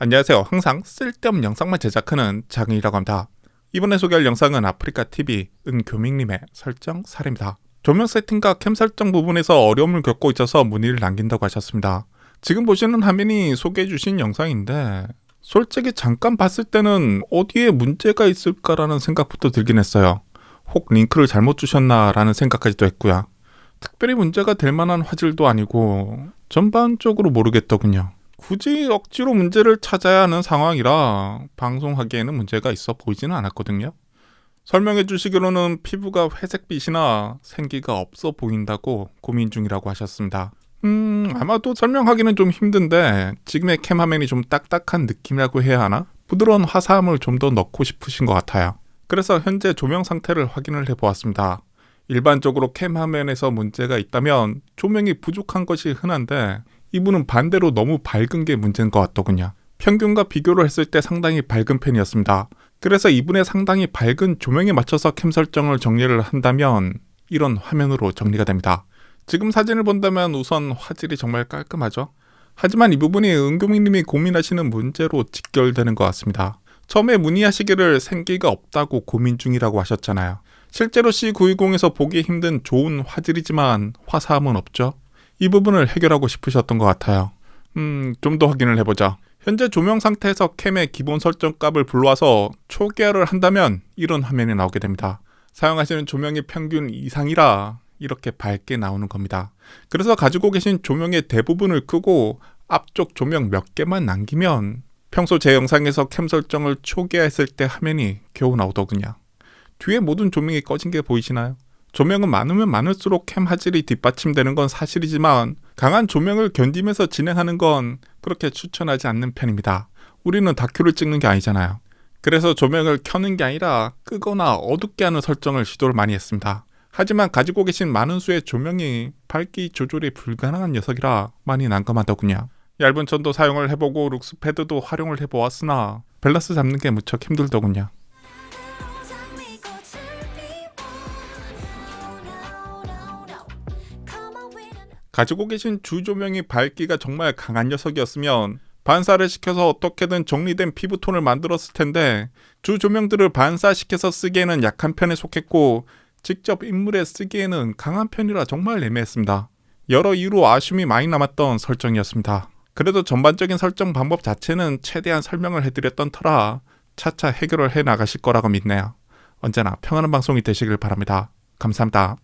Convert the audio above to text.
안녕하세요. 항상 쓸데없는 영상만 제작하는 장인이라고 합니다. 이번에 소개할 영상은 아프리카 TV 은교민님의 설정 사례입니다. 조명 세팅과 캠 설정 부분에서 어려움을 겪고 있어서 문의를 남긴다고 하셨습니다. 지금 보시는 화면이 소개해주신 영상인데 솔직히 잠깐 봤을 때는 어디에 문제가 있을까라는 생각부터 들긴 했어요. 혹 링크를 잘못 주셨나라는 생각까지도 했고요. 특별히 문제가 될 만한 화질도 아니고 전반적으로 모르겠더군요. 굳이 억지로 문제를 찾아야 하는 상황이라 방송하기에는 문제가 있어 보이지는 않았거든요. 설명해 주시기로는 피부가 회색빛이나 생기가 없어 보인다고 고민 중이라고 하셨습니다. 음, 아마도 설명하기는 좀 힘든데 지금의 캠 화면이 좀 딱딱한 느낌이라고 해야 하나? 부드러운 화사함을 좀 더 넣고 싶으신 것 같아요. 그래서 현재 조명 상태를 확인을 해보았습니다. 일반적으로 캠 화면에서 문제가 있다면 조명이 부족한 것이 흔한데 이분은 반대로 너무 밝은 게 문제인 것 같더군요. 평균과 비교를 했을 때 상당히 밝은 편이었습니다. 그래서 이분의 상당히 밝은 조명에 맞춰서 캠 설정을 정리를 한다면 이런 화면으로 정리가 됩니다. 지금 사진을 본다면 우선 화질이 정말 깔끔하죠. 하지만 이 부분이 은교민님이 고민하시는 문제로 직결되는 것 같습니다. 처음에 문의하시기를 생기가 없다고 고민 중이라고 하셨잖아요. 실제로 C920에서 보기 힘든 좋은 화질이지만 화사함은 없죠. 이 부분을 해결하고 싶으셨던 것 같아요. 음, 좀 더 확인을 해보자. 현재 조명 상태에서 캠의 기본 설정 값을 불러와서 초기화를 한다면 이런 화면이 나오게 됩니다. 사용하시는 조명이 평균 이상이라 이렇게 밝게 나오는 겁니다. 그래서 가지고 계신 조명의 대부분을 끄고 앞쪽 조명 몇 개만 남기면 평소 제 영상에서 캠 설정을 초기화했을 때 화면이 겨우 나오더군요. 뒤에 모든 조명이 꺼진 게 보이시나요? 조명은 많으면 많을수록 캠 화질이 뒷받침되는 건 사실이지만 강한 조명을 견디면서 진행하는 건 그렇게 추천하지 않는 편입니다. 우리는 다큐를 찍는 게 아니잖아요. 그래서 조명을 켜는 게 아니라 끄거나 어둡게 하는 설정을 시도를 많이 했습니다. 하지만 가지고 계신 많은 수의 조명이 밝기 조절이 불가능한 녀석이라 많이 난감하더군요. 얇은 천도 사용을 해보고 룩스 패드도 활용을 해보았으나 밸런스 잡는 게 무척 힘들더군요. 가지고 계신 주 조명이 밝기가 정말 강한 녀석이었으면 반사를 시켜서 어떻게든 정리된 피부톤을 만들었을 텐데 주 조명들을 반사시켜서 쓰기에는 약한 편에 속했고 직접 인물에 쓰기에는 강한 편이라 정말 애매했습니다. 여러 이유로 아쉬움이 많이 남았던 설정이었습니다. 그래도 전반적인 설정 방법 자체는 최대한 설명을 해드렸던 터라 차차 해결을 해 나가실 거라고 믿네요. 언제나 평안한 방송이 되시길 바랍니다. 감사합니다.